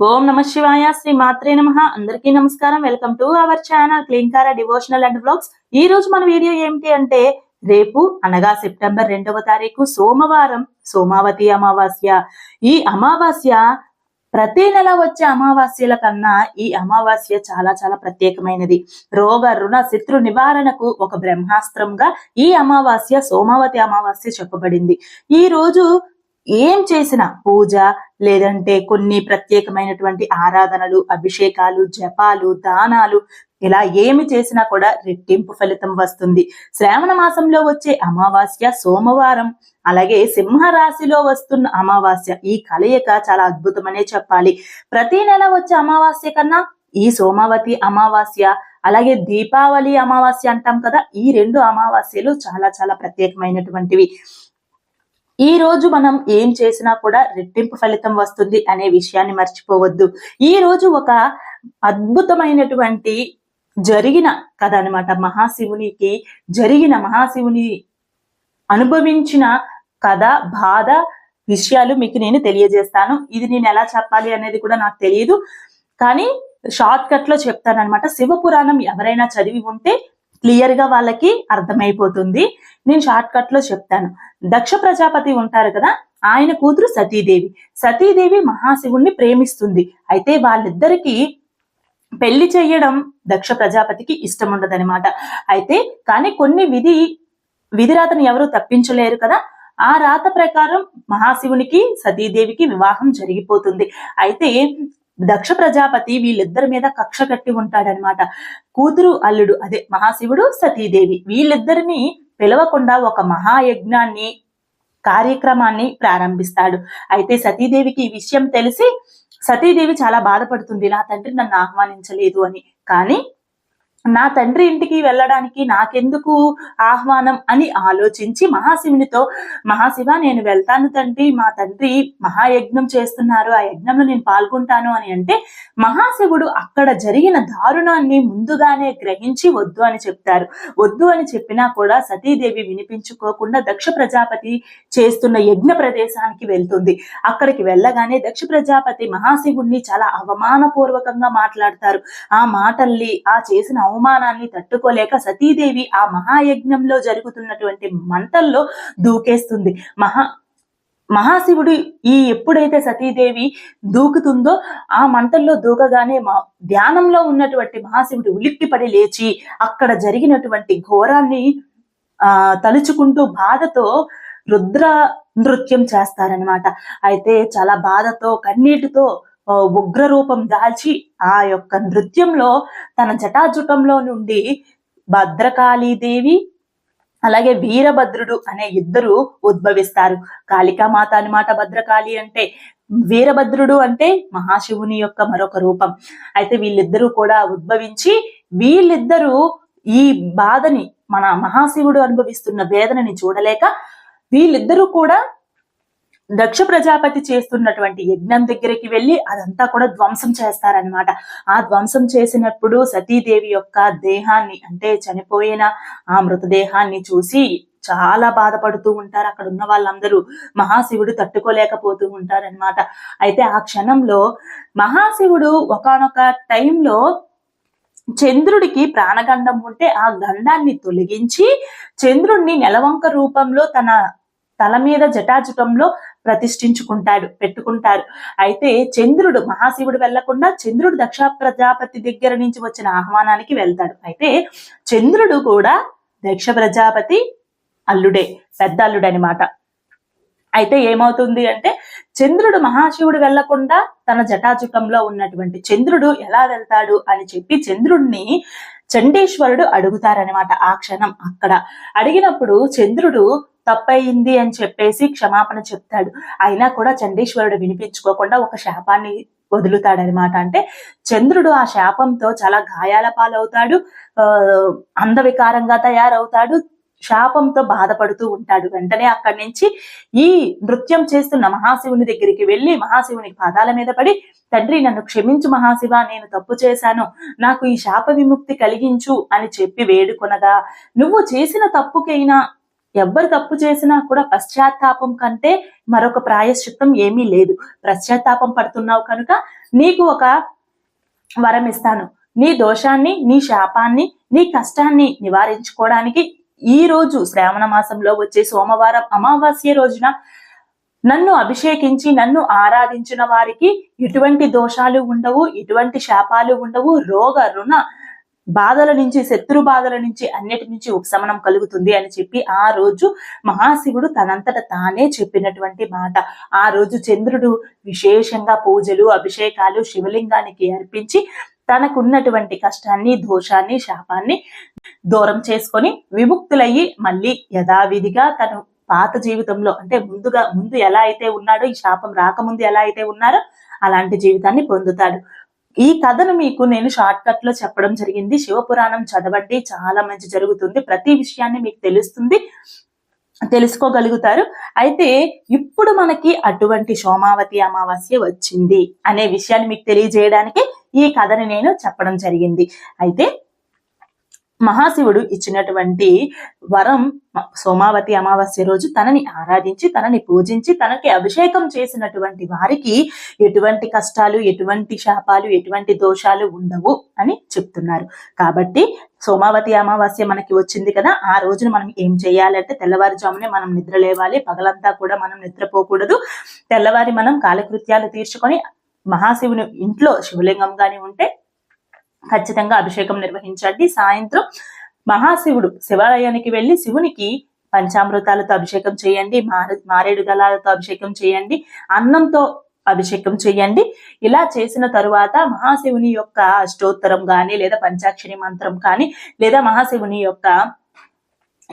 ఓం నమ శివాయ శ్రీ మాత్రే నమ. అందరికీ నమస్కారం. Welcome to our channel Klinkara devotional and blogs ఈ రోజు మన వీడియో ఏమిటి అంటే రేపు అనగా సెప్టెంబర్ రెండవ తారీఖు సోమవారం సోమావతి అమావాస్య. ఈ అమావాస్య ప్రతి నెల వచ్చే అమావాస్యల కన్నా ఈ అమావాస్య చాలా చాలా ప్రత్యేకమైనది. రోగ రుణ శత్రు నివారణకు ఒక బ్రహ్మాస్త్రంగా ఈ అమావాస్య సోమావతి అమావాస్య చెప్పబడింది. ఈ రోజు ఏం చేసిన పూజ లేదంటే కొన్ని ప్రత్యేకమైనటువంటి ఆరాధనలు అభిషేకాలు జపాలు దానాలు ఇలా ఏమి చేసినా కూడా రెట్టింపు ఫలితం వస్తుంది. శ్రావణ మాసంలో వచ్చే అమావాస్య సోమవారం అలాగే సింహరాశిలో వస్తున్న అమావాస్య ఈ కలయిక చాలా అద్భుతమనే చెప్పాలి. ప్రతి నెల వచ్చే అమావాస్య కన్నా ఈ సోమావతి అమావాస్య అలాగే దీపావళి అమావాస్య అంటాం కదా ఈ రెండు అమావాస్యలు చాలా చాలా ప్రత్యేకమైనటువంటివి. ఈ రోజు మనం ఏం చేసినా కూడా రెట్టింపు ఫలితం వస్తుంది అనే విషయాన్ని మర్చిపోవద్దు. ఈ రోజు ఒక అద్భుతమైనటువంటి జరిగిన కథ అనమాట మహాశివునికి జరిగిన మహాశివుని అనుభవించిన కథ బాధ విషయాలు మీకు నేను తెలియజేస్తాను. ఇది నేను ఎలా చెప్పాలి అనేది కూడా నాకు తెలియదు కానీ షార్ట్ కట్లో చెప్తాను అనమాట శివపురాణం ఎవరైనా చదివి ఉంటే క్లియర్గా వాళ్ళకి అర్థమైపోతుంది. నేను షార్ట్ కట్లో చెప్తాను. దక్ష ప్రజాపతి ఉంటారు కదా ఆయన కూతురు సతీదేవి. సతీదేవి మహాశివుణ్ణి ప్రేమిస్తుంది. అయితే వాళ్ళిద్దరికి పెళ్ళి చేయడం దక్ష ప్రజాపతికి ఇష్టం ఉండదనమాట అయితే కానీ కొన్ని విధి విధిరాతను ఎవరు తప్పించలేరు కదా. ఆ రాత ప్రకారం మహాశివునికి సతీదేవికి వివాహం జరిగిపోతుంది. అయితే దక్ష ప్రజాపతి వీళ్ళిద్దరి మీద కక్ష కట్టి ఉంటాడనమాట కూతురు అల్లుడు అదే మహాశివుడు సతీదేవి. వీళ్ళిద్దరిని పిలవకుండా ఒక మహాయజ్ఞాన్ని కార్యక్రమాన్ని ప్రారంభిస్తాడు. అయితే సతీదేవికి ఈ విషయం తెలిసి సతీదేవి చాలా బాధపడుతుంది నా తండ్రి నన్ను ఆహ్వానించలేదు అని. కానీ నా తండ్రి ఇంటికి వెళ్ళడానికి నాకెందుకు ఆహ్వానం అని ఆలోచించి మహాశివునితో మహాశివ నేను వెళ్తాను తండ్రి మా తండ్రి మహాయజ్ఞం చేస్తున్నారు ఆ యజ్ఞంలో నేను పాల్గొంటాను అని అంటే మహాశివుడు అక్కడ జరిగిన దారుణాన్ని ముందుగానే గ్రహించి వద్దు అని చెప్తారు. వద్దు అని చెప్పినా కూడా సతీదేవి వినిపించుకోకుండా దక్ష ప్రజాపతి చేస్తున్న యజ్ఞ ప్రదేశానికి వెళ్తుంది. అక్కడికి వెళ్ళగానే దక్ష ప్రజాపతి మహాశివుణ్ణి చాలా అవమానపూర్వకంగా మాట్లాడతారు. ఆ మాటల్ని ఆ చేసిన అవమానాన్ని తట్టుకోలేక సతీదేవి ఆ మహాయజ్ఞంలో జరుగుతున్నటువంటి మంటల్లో దూకేస్తుంది. మహా మహాశివుడు ఈ ఎప్పుడైతే సతీదేవి దూకుతుందో ఆ మంటల్లో దూకగానే మా ధ్యానంలో ఉన్నటువంటి మహాశివుడు ఉలిక్కిపడి లేచి అక్కడ జరిగినటువంటి ఘోరాన్ని ఆ తలుచుకుంటూ బాధతో రుద్ర నృత్యం చేస్తారనమాట అయితే చాలా బాధతో కన్నీటితో ఉగ్ర రూపం దాల్చి ఆ యొక్క నృత్యంలో తన జటాజుటంలో నుండి భద్రకాళీదేవి అలాగే వీరభద్రుడు అనే ఇద్దరు ఉద్భవిస్తారు. కాళికామాత అనమాట భద్రకాళి అంటే వీరభద్రుడు అంటే మహాశివుని యొక్క మరొక రూపం. అయితే వీళ్ళిద్దరూ కూడా ఉద్భవించి వీళ్ళిద్దరూ ఈ బాధని మన మహాశివుడు అనుభవిస్తున్న వేదనని చూడలేక వీళ్ళిద్దరూ కూడా దక్ష ప్రజాపతి చేస్తున్నటువంటి యజ్ఞం దగ్గరికి వెళ్ళి అదంతా కూడా ధ్వంసం చేస్తారనమాట ఆ ధ్వంసం చేసినప్పుడు సతీదేవి యొక్క దేహాన్ని అంటే చనిపోయిన ఆ మృతదేహాన్ని చూసి చాలా బాధపడుతూ ఉంటారు. అక్కడ ఉన్న వాళ్ళందరూ మహాశివుడు తట్టుకోలేకపోతూ ఉంటారన్నమాట. అయితే ఆ క్షణంలో మహాశివుడు ఒకానొక టైంలో చంద్రుడికి ప్రాణగండం ఉంటే ఆ గండాన్ని తొలగించి చంద్రుణ్ణి నెలవంక రూపంలో తన తల మీద జటాజుటంలో ప్రతిష్ఠించుకుంటాడు పెట్టుకుంటారు. అయితే చంద్రుడు మహాశివుడు వెళ్ళకుండా చంద్రుడు దక్ష ప్రజాపతి దగ్గర నుంచి వచ్చిన ఆహ్వానానికి వెళ్తాడు. అయితే చంద్రుడు కూడా దక్ష ప్రజాపతి అల్లుడే పెద్ద అల్లుడు అనమాట అయితే ఏమవుతుంది అంటే చంద్రుడు మహాశివుడు వెళ్ళకుండా తన జటాజుటంలో ఉన్నటువంటి చంద్రుడు ఎలా వెళ్తాడు అని చెప్పి చంద్రుడిని చండీశ్వరుడు అడుగుతారనమాట ఆ క్షణం అక్కడ. అడిగినప్పుడు చంద్రుడు తప్పయింది అని చెప్పేసి క్షమాపణ చెప్తాడు. అయినా కూడా చండీశ్వరుడు వినిపించుకోకుండా ఒక శాపాన్ని వదులుతాడనమాట. అంటే చంద్రుడు ఆ శాపంతో చాలా గాయాల పాలవుతాడు. ఆ అందవికారంగా తయారవుతాడు. శాపంతో బాధపడుతూ ఉంటాడు. వెంటనే అక్కడి నుంచి ఈ నృత్యం చేస్తున్న మహాశివుని దగ్గరికి వెళ్ళి మహాశివుని పాదాల మీద పడి తండ్రి నన్ను క్షమించు మహాశివ నేను తప్పు చేశాను. నాకు ఈ శాప విముక్తి కలిగించు అని చెప్పి వేడుకొనగా నువ్వు చేసిన తప్పుకైనా ఎవ్వరు తప్పు చేసినా కూడా పశ్చాత్తాపం కంటే మరొక ప్రాయశ్చిత్తం ఏమీ లేదు. పశ్చాత్తాపం పడుతున్నావు కనుక నీకు ఒక వరం ఇస్తాను. నీ దోషాన్ని నీ శాపాన్ని నీ కష్టాన్ని నివారించుకోవడానికి ఈ రోజు శ్రావణ మాసంలో వచ్చే సోమవారం అమావాస్య రోజున నన్ను అభిషేకించి నన్ను ఆరాధించిన వారికి ఎటువంటి దోషాలు ఉండవు ఎటువంటి శాపాలు ఉండవు. రోగ రుణ బాధల నుంచి శత్రు బాధల నుంచి అన్నిటి నుంచి ఉపశమనం కలుగుతుంది అని చెప్పి ఆ రోజు మహాశివుడు తనంతట తానే చెప్పినటువంటి మాట. ఆ రోజు చంద్రుడు విశేషంగా పూజలు అభిషేకాలు శివలింగానికి అర్పించి తనకున్నటువంటి కష్టాన్ని దోషాన్ని శాపాన్ని దూరం చేసుకొని విముక్తులయ్యి మళ్ళీ యథావిధిగా తను పాత జీవితంలో అంటే ముందుగా ముందు ఎలా అయితే ఉన్నాడో ఈ శాపం రాకముందు ఎలా అయితే ఉన్నారో అలాంటి జీవితాన్ని పొందుతాడు. ఈ కథను మీకు నేను షార్ట్ కట్లో చెప్పడం జరిగింది. శివపురాణం చదవండి. చాలా మంచి జరుగుతుంది. ప్రతి విషయాన్ని మీకు తెలుస్తుంది. తెలుసుకోగలుగుతారు. అయితే ఇప్పుడు మనకి అటువంటి సోమావతి అమావాస్య వచ్చింది అనే విషయాన్ని మీకు తెలియజేయడానికి ఈ కథని నేను చెప్పడం జరిగింది. అయితే మహాశివుడు ఇచ్చినటువంటి వరం సోమావతి అమావాస్య రోజు తనని ఆరాధించి తనని పూజించి తనకి అభిషేకం చేసినటువంటి వారికి ఎటువంటి కష్టాలు ఎటువంటి శాపాలు ఎటువంటి దోషాలు ఉండవు అని చెప్తున్నారు. కాబట్టి సోమావతి అమావాస్య మనకి వచ్చింది కదా ఆ రోజున మనం ఏం చేయాలంటే తెల్లవారుజామునే మనం నిద్ర లేవాలి పగలంతా కూడా మనం నిద్రపోకూడదు. తెల్లవారి మనం కాలకృత్యాలు తీర్చుకొని మహాశివుని ఇంట్లో శివలింగం కానీ ఉంటే ఖచ్చితంగా అభిషేకం నిర్వహించండి. సాయంత్రం మహాశివుడు శివాలయానికి వెళ్ళి శివునికి పంచామృతాలతో అభిషేకం చేయండి. మారేడు దళాలతో అభిషేకం చేయండి. అన్నంతో అభిషేకం చేయండి. ఇలా చేసిన తరువాత మహాశివుని యొక్క అష్టోత్తరం కానీ లేదా పంచాక్షరి మంత్రం కానీ లేదా మహాశివుని యొక్క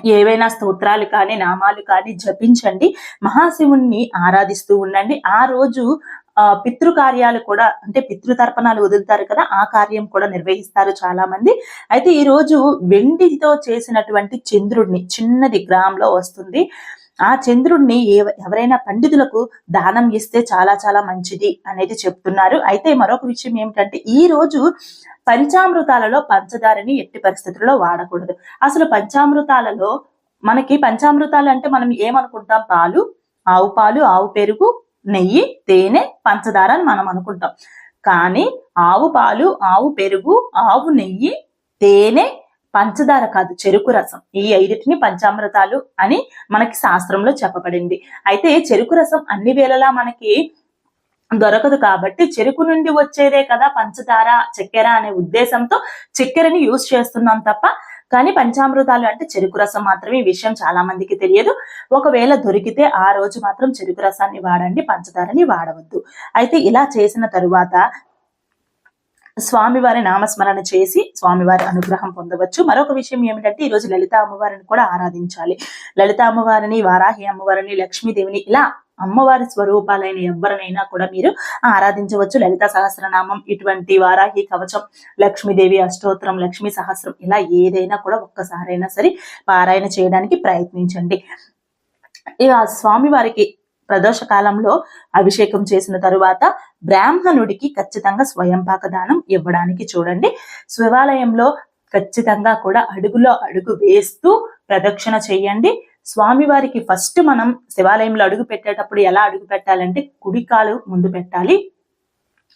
ఏవైనా స్తోత్రాలు కానీ నామాలు కానీ జపించండి. మహాశివుణ్ణి ఆరాధిస్తూ ఉండండి. ఆ రోజు పితృ కార్యాలు కూడా అంటే పితృతర్పణాలు వదులుతారు కదా ఆ కార్యం కూడా నిర్వహిస్తారు చాలా మంది అయితే ఈ రోజు వెండితో చేసినటువంటి చంద్రుడిని చిన్నది గ్రామంలో వస్తుంది. ఆ చంద్రుడిని ఎవరైనా పండితులకు దానం ఇస్తే చాలా చాలా మంచిది అనేది చెప్తున్నారు. అయితే మరొక విషయం ఏమిటంటే ఈ రోజు పంచామృతాలలో పంచదారని ఎట్టి పరిస్థితుల్లో వాడకూడదు. అసలు పంచామృతాలలో మనకి పంచామృతాలు అంటే మనం ఏమనుకుంటాం? పాలు ఆవు పాలు ఆవు పెరుగు నెయ్యి తేనె పంచదార అని మనం అనుకుంటాం. కానీ ఆవు పాలు ఆవు పెరుగు ఆవు నెయ్యి తేనె పంచదార కాదు చెరుకు రసం. ఈ ఐదుటిని పంచామృతాలు అని మనకి శాస్త్రంలో చెప్పబడింది. అయితే చెరుకు రసం అన్ని వేళలా మనకి దొరకదు కాబట్టి చెరుకు నుండి వచ్చేదే కదా పంచదార చక్కెర అనే ఉద్దేశంతో చక్కెరని యూజ్ చేస్తున్నాం తప్ప కానీ పంచామృతాలు అంటే చెరుకు రసం మాత్రమే ఈ విషయం చాలా మందికి తెలియదు. ఒకవేళ దొరికితే ఆ రోజు మాత్రం చెరుకు రసాన్ని వాడండి పంచదారని వాడవద్దు. అయితే ఇలా చేసిన తరువాత స్వామివారి నామస్మరణ చేసి స్వామివారి అనుగ్రహం పొందవచ్చు. మరొక విషయం ఏమిటంటే ఈ రోజు లలిత అమ్మవారిని కూడా ఆరాధించాలి. లలిత అమ్మవారిని వారాహి అమ్మవారిని లక్ష్మీదేవిని ఇలా అమ్మవారి స్వరూపాలైన ఎవరినైనా కూడా మీరు ఆరాధించవచ్చు. లలిత సహస్రనామం ఇటువంటి వారాహి కవచం లక్ష్మీదేవి అష్టోత్తరం లక్ష్మీ సహస్రం ఇలా ఏదైనా కూడా ఒక్కసారైనా సరే పారాయణ చేయడానికి ప్రయత్నించండి. ఇక స్వామివారికి ప్రదోష కాలంలో అభిషేకం చేసిన తరువాత బ్రాహ్మణుడికి ఖచ్చితంగా స్వయంపాక దానం ఇవ్వడానికి చూడండి. శివాలయంలో ఖచ్చితంగా కూడా అడుగులో అడుగు వేస్తూ ప్రదక్షిణ చేయండి. స్వామివారికి ఫస్ట్ మనం శివాలయంలో అడుగు పెట్టేటప్పుడు ఎలా అడుగు పెట్టాలంటే కుడికాలు ముందు పెట్టాలి.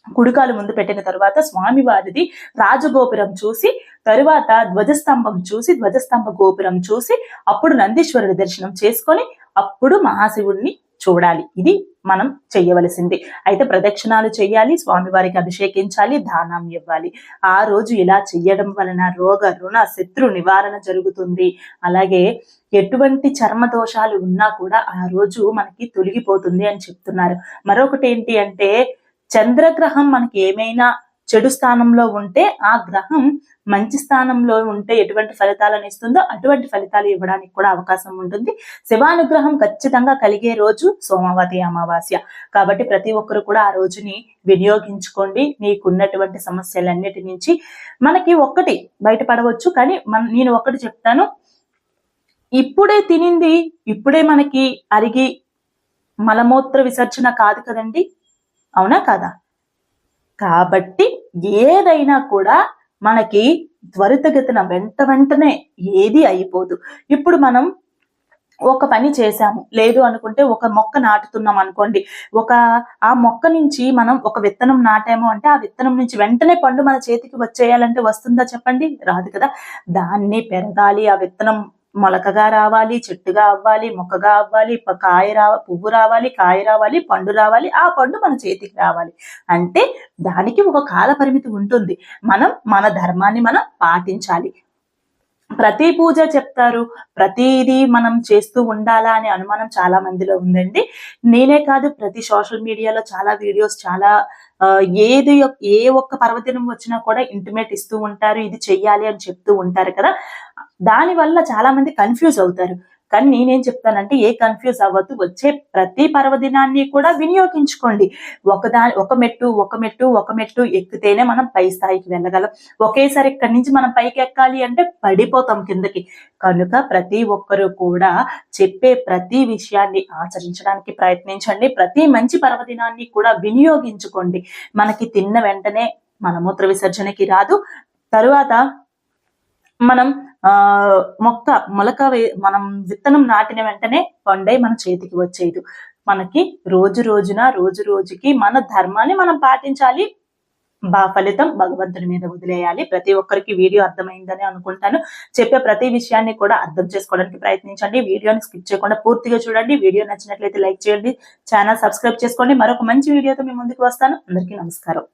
కుడికాలు ముందు పెట్టిన తర్వాత స్వామివారిది రాజగోపురం చూసి తరువాత ధ్వజస్తంభం చూసి ధ్వజస్తంభ గోపురం చూసి అప్పుడు నందీశ్వరుడి దర్శనం చేసుకొని అప్పుడు మహాశివుడిని చూడాలి. ఇది మనం చెయ్యవలసింది. అయితే ప్రదక్షిణాలు చేయాలి స్వామివారికి అభిషేకించాలి దానం ఇవ్వాలి. ఆ రోజు ఇలా చెయ్యడం వలన రోగ రుణ శత్రు నివారణ జరుగుతుంది. అలాగే ఎటువంటి చర్మ దోషాలు ఉన్నా కూడా ఆ రోజు మనకి తొలగిపోతుంది అని చెప్తున్నారు. మరొకటి ఏంటి అంటే చంద్రగ్రహం మనకి ఏమైనా చెడు స్థానంలో ఉంటే ఆ గ్రహం మంచి స్థానంలో ఉంటే ఎటువంటి ఫలితాలను ఇస్తుందో అటువంటి ఫలితాలు ఇవ్వడానికి కూడా అవకాశం ఉంటుంది. శివానుగ్రహం ఖచ్చితంగా కలిగే రోజు సోమవతి అమావాస్య. కాబట్టి ప్రతి ఒక్కరు కూడా ఆ రోజుని వినియోగించుకోండి. మీకున్నటువంటి సమస్యలన్నిటి నుంచి మనకి ఒక్కటి బయటపడవచ్చు. కానీ మన నేను ఒకటి చెప్తాను. ఇప్పుడే తినింది ఇప్పుడే మనకి అరిగి మలమూత్ర విసర్జన కాదు కదండి. అవునా కాదా? కాబట్టి ఏదైనా కూడా మనకి త్వరితగతిన వెంట వెంటనే ఏది అయిపోదు. ఇప్పుడు మనం ఒక పని చేశాము. లేదు అనుకుంటే ఒక మొక్క నాటుతున్నాం అనుకోండి. ఒక ఆ మొక్క నుంచి మనం ఒక విత్తనం నాటాము అంటే ఆ విత్తనం నుంచి వెంటనే పండు మన చేతికి వచ్చేయాలంటే వస్తుందా చెప్పండి? రాదు కదా. దాన్ని పెరగాలి ఆ విత్తనం మొలకగా రావాలి చెట్టుగా అవ్వాలి మొక్కగా అవ్వాలి కాయ రా పువ్వు రావాలి కాయ రావాలి పండు రావాలి ఆ పండు మన చేతికి రావాలి. అంటే దానికి ఒక కాల పరిమితి ఉంటుంది. మనం మన ధర్మాన్ని మనం పాటించాలి. ప్రతి పూజ చెప్తారు ప్రతిదీ మనం చేస్తూ ఉండాలా అనే అనుమానం చాలా మందిలో ఉందండి. నేనే కాదు ప్రతి సోషల్ మీడియాలో చాలా వీడియోస్ చాలా ఏది ఏ ఒక్క పర్వదినం వచ్చినా కూడా ఇంటిమేట్ ఇస్తూ ఉంటారు ఇది చెయ్యాలి అని చెప్తూ ఉంటారు కదా. దాని వల్ల చాలా మంది కన్ఫ్యూజ్ అవుతారు. కానీ నేనేం చెప్తానంటే ఏ కన్ఫ్యూజ్ అవ్వద్దు. వచ్చే ప్రతి పర్వదినాన్ని కూడా వినియోగించుకోండి. ఒకదా ఒక మెట్టు ఒక మెట్టు ఒక మెట్టు ఎక్కితేనే మనం పై స్థాయికి వెళ్ళగలం. ఒకేసారి ఇక్కడి నుంచి మనం పైకి ఎక్కాలి అంటే పడిపోతాం కిందకి. కనుక ప్రతి ఒక్కరూ కూడా చెప్పే ప్రతి విషయాన్ని ఆచరించడానికి ప్రయత్నించండి. ప్రతి మంచి పర్వదినాన్ని కూడా వినియోగించుకోండి. మనకి తిన్న వెంటనే మన మూత్ర విసర్జనకి రాదు. తరువాత మనం మొక్క మొలక మనం విత్తనం నాటిన వెంటనే పండై మన చేతికి వచ్చేది. మనకి రోజు రోజున రోజు రోజుకి మన ధర్మాన్ని మనం పాటించాలి. బా ఫలితం భగవంతుని మీద వదిలేయాలి. ప్రతి ఒక్కరికి వీడియో అర్థమైందని అనుకుంటాను. చెప్పే ప్రతి విషయాన్ని కూడా అర్థం చేసుకోవడానికి ప్రయత్నించండి. వీడియోని స్కిప్ చేయకుండా పూర్తిగా చూడండి. వీడియో నచ్చినట్లయితే లైక్ చేయండి. ఛానల్ సబ్స్క్రైబ్ చేసుకోండి. మరొక మంచి వీడియోతో మీ ముందుకు వస్తాను. అందరికీ నమస్కారం.